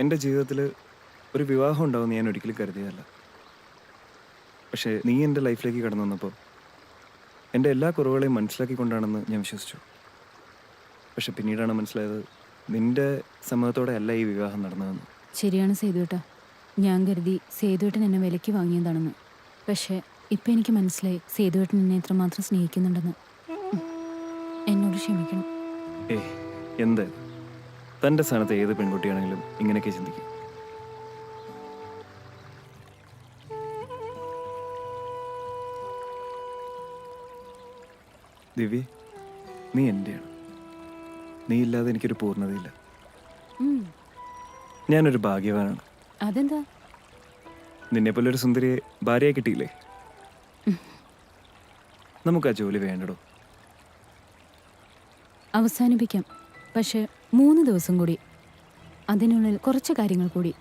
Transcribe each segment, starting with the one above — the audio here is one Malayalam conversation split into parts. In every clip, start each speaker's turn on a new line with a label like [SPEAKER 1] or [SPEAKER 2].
[SPEAKER 1] എന്റെ ജീവിതത്തിൽ ഒരു വിവാഹം ഉണ്ടാവുമെന്ന് ഞാൻ ഒരിക്കലും കരുതിയതല്ല. പക്ഷേ നീ എന്റെ ലൈഫിലേക്ക് കടന്നു വന്നപ്പോൾ എന്റെ എല്ലാ കുറവുകളെയും മനസ്സിലാക്കിക്കൊണ്ടാണെന്ന് ഞാൻ വിശ്വസിച്ചു. പക്ഷെ പിന്നീടാണ് മനസ്സിലായത് നിന്റെ സമ്മതത്തോടെ അല്ല ഈ വിവാഹം നടന്നതെന്ന്.
[SPEAKER 2] ശരിയാണ് സേതുവേട്ടാ ഞാൻ കരുതി സേതുവേട്ടൻ എന്നെ വിലയ്ക്ക് വാങ്ങിയതാണെന്ന്. പക്ഷേ ഇപ്പം എനിക്ക് മനസ്സിലായി സേതുവേട്ടൻ എന്നെ എത്രമാത്രം സ്നേഹിക്കുന്നുണ്ടെന്ന്. എന്നോട് ക്ഷമിക്കണം.
[SPEAKER 1] ഏ എന്ത്? തന്റെ സ്ഥാനത്ത് ഏത് പെൺകുട്ടിയാണെങ്കിലും ഇങ്ങനെയൊക്കെ ചിന്തിക്കും. ദിവ്യ നീ എന്റെയാണ് നീ ഇല്ലാതെ എനിക്കൊരു
[SPEAKER 2] പൂർണതയില്ല.
[SPEAKER 1] ഞാനൊരു ഭാഗ്യവാനാണ്.
[SPEAKER 2] അതെന്താ?
[SPEAKER 1] നിന്നെ പോലെ ഒരു സുന്ദരിയെ ഭാര്യയെ കിട്ടിയില്ലേ? നമുക്ക് ആ ജോലി വേണ്ടടോ.
[SPEAKER 2] അവസാനിപ്പിക്കാം. പക്ഷെ മൂന്ന് ദിവസം കൂടി. അതിനുള്ളിൽ കുറച്ച് കാര്യങ്ങൾ കൂടി.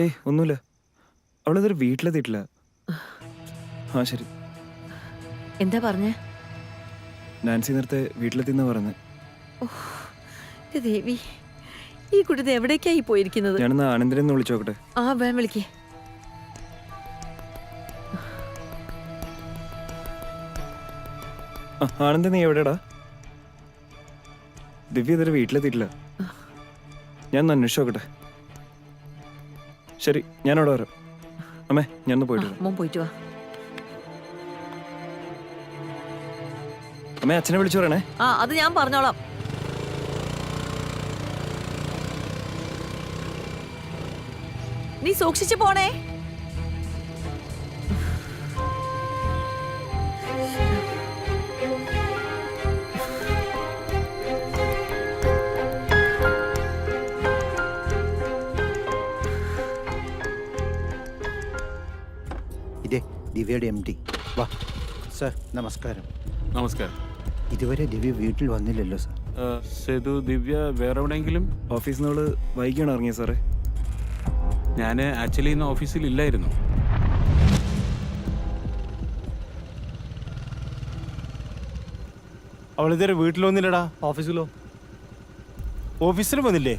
[SPEAKER 1] ഏയ് ഒന്നുമില്ല. അവളിതൊരു വീട്ടിലെത്തിയിട്ടില്ല. ആ ശരി.
[SPEAKER 3] എന്താ പറഞ്ഞേ?
[SPEAKER 1] നാൻസി നേരത്തെ വീട്ടിലെത്തിന്നാ പറഞ്ഞത്
[SPEAKER 3] ഇത് ദേവി. ഈ കുട്ടി എവിടേക്കായി പോയിരിക്കുന്നത്?
[SPEAKER 1] ഞാനിന്ന് ആനന്ദിനെ ഒന്ന് വിളിച്ചു നോക്കട്ടെ.
[SPEAKER 3] ആ വേം വിളിക്കേ.
[SPEAKER 1] ആനന്ദ് നീ എവിടെടാ? ദിവ്യ ഇതൊരു വീട്ടിലെത്തിയിട്ടില്ല. ഞാൻ അന്വേഷിച്ചോക്കട്ടെ അന്വേഷിച്ച് നോക്കട്ടെ. ശരി ഞാൻ അവിടെ വരാം. അമ്മേ ഞാൻ ഒന്ന് പോയിട്ട് വരാം.
[SPEAKER 3] മോൻ പോയിട്ട് വാ.
[SPEAKER 1] അമ്മേ അച്ഛനെ വിളിച്ചു പറയണേ.
[SPEAKER 3] ആ അത് ഞാൻ പറഞ്ഞോളാം. നീ സൂക്ഷിച്ചു പോണേ.
[SPEAKER 4] ദിവ്യയുടെ എം ഡി വാ സർ നമസ്കാരം.
[SPEAKER 5] നമസ്കാരം.
[SPEAKER 4] ഇതുവരെ ദിവ്യ വീട്ടിൽ വന്നില്ലല്ലോ സർ.
[SPEAKER 5] സേതു ദിവ്യ വേറെ എവിടെയെങ്കിലും?
[SPEAKER 1] ഓഫീസിൽ നിന്ന് വൈകിയാണ് ഇറങ്ങിയത് സാറേ.
[SPEAKER 5] ഞാൻ ആക്ച്വലി ഇന്ന് ഓഫീസിൽ ഇല്ലായിരുന്നു.
[SPEAKER 6] അവൾ ഇതുവരെ വീട്ടിൽ വന്നില്ലടാ ഓഫീസിലോ? ഓഫീസിൽ വന്നില്ലേ?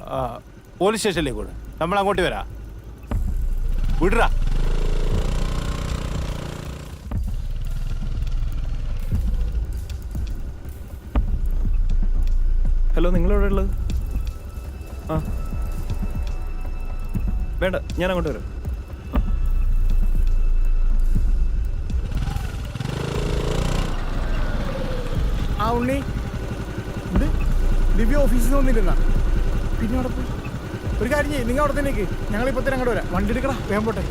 [SPEAKER 6] ആ, പോലീസ് സ്റ്റേഷനിലേക്ക് കൂടെ നമ്മൾ അങ്ങോട്ട് വരാം. വിടറാ
[SPEAKER 1] ഹലോ നിങ്ങൾ എവിടെ ഉള്ളത്? ആ. വേണ്ട ഞാൻ അങ്ങോട്ട് വരാം.
[SPEAKER 7] ആ ഉണ്ണി. ഇത് ദിവ്യ ഓഫീസിൽ നിന്ന് വന്നിരുന്ന. പിന്നെ അവിടെ പോയി. ഒരു കാര്യം ചെയ്യും നിങ്ങൾ അവിടെ തന്നെ ഞങ്ങൾ തന്നെ അങ്ങോട്ട് വരാം. വണ്ടി എടുക്കടാ വേഗം പോട്ടെ.